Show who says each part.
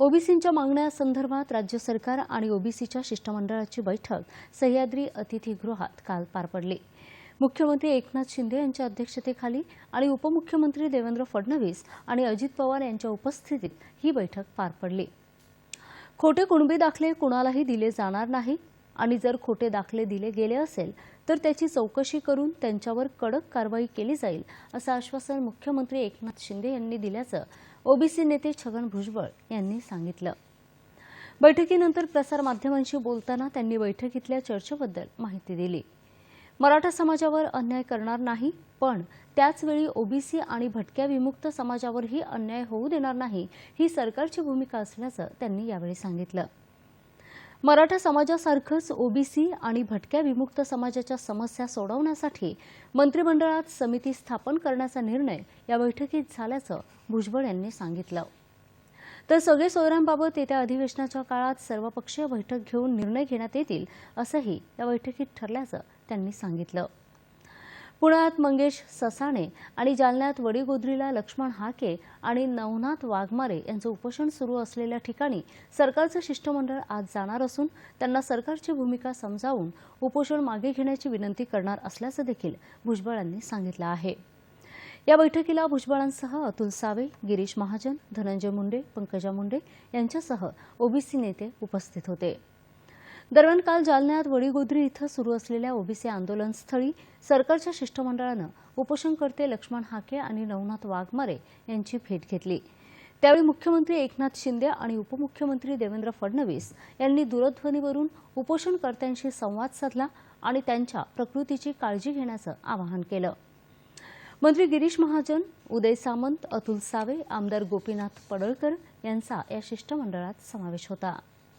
Speaker 1: ओबीसींच्या मागण्यासंदर्भात राज्य सरकार आणि ओबीसीच्या शिष्टमंडळाची बैठक सह्याद्री अतिथीगृहात काल पार पडली. मुख्यमंत्री एकनाथ शिंदे यांच्या अध्यक्षतेखाली आणि उपमुख्यमंत्री देवेंद्र फडणवीस आणि अजित पवार यांच्या उपस्थितीत ही बैठक पार पडली. खोटे कुणबी दाखले कुणालाही दिले जाणार नाही आणि जर खोटे दाखले दिले गेले असेल तर त्याची चौकशी करून त्यांच्यावर कडक कारवाई केली जाईल असं आश्वासन मुख्यमंत्री एकनाथ शिंदे यांनी दिल्याचं ओबीसी नेते छगन भुजबळ यांनी सांगितलं. बैठकीनंतर प्रसारमाध्यमांशी बोलताना त्यांनी बैठकीतल्या चर्चेबद्दल माहिती दिली. मराठा समाजावर अन्याय करणार नाही पण त्याचवेळी ओबीसी आणि भटक्या विमुक्त समाजावरही अन्याय होऊ देणार नाही ही सरकारची भूमिका असल्याचं त्यांनी यावेळी सांगितलं. मराठा समाजासारखंच ओबीसी आणि भटक्या विमुक्त समाजाच्या समस्या सोडवण्यासाठी मंत्रिमंडळात समिती स्थापन करण्याचा निर्णय या बैठकीत झाल्याचं भुजबळ यांनी सांगितलं. तर सगळे सोयऱ्यांबाबत येत्या अधिवेशनाच्या काळात सर्वपक्षीय बैठक घेऊन निर्णय घेण्यात येतील असंही या बैठकीत ठरल्याचं त्यांनी सांगितलं. पुण्यात मंगेश ससाणे आणि जालन्यात वडीगोद्रीला लक्ष्मण हाके आणि नवनाथ वाघमारे यांचं उपोषण सुरू असलेल्या ठिकाणी सरकारचं शिष्टमंडळ आज जाणार असून त्यांना सरकारची भूमिका समजावून उपोषण मागे घेण्याची विनंती करणार असल्याचं देखील भुजबळ यांनी सांगितलं आहे. या बैठकीला भुजबळांसह अतुल सावे गिरीश महाजन धनंजय मुंडे पंकजा मुंडे यांच्यासह ओबीसी नेते उपस्थित होते. दरम्यान काल जालन्यात वडीगोद्री इथं सुरू असलेल्या ओबीसी आंदोलनस्थळी सरकारच्या शिष्टमंडळानं उपोषणकर्ते लक्ष्मण हाके आणि नवनाथ वाघमारे यांची भेट घेतली. त्यावेळी मुख्यमंत्री एकनाथ शिंदे आणि उपमुख्यमंत्री देवेंद्र फडणवीस यांनी दूरध्वनीवरून उपोषणकर्त्यांशी संवाद साधला आणि त्यांच्या प्रकृतीची काळजी घेण्याचं आवाहन केलं. मंत्री गिरीश महाजन उदय सामंत अतुल सावे आमदार गोपीनाथ पडळकर यांचा या शिष्टमंडळात समावेश होता.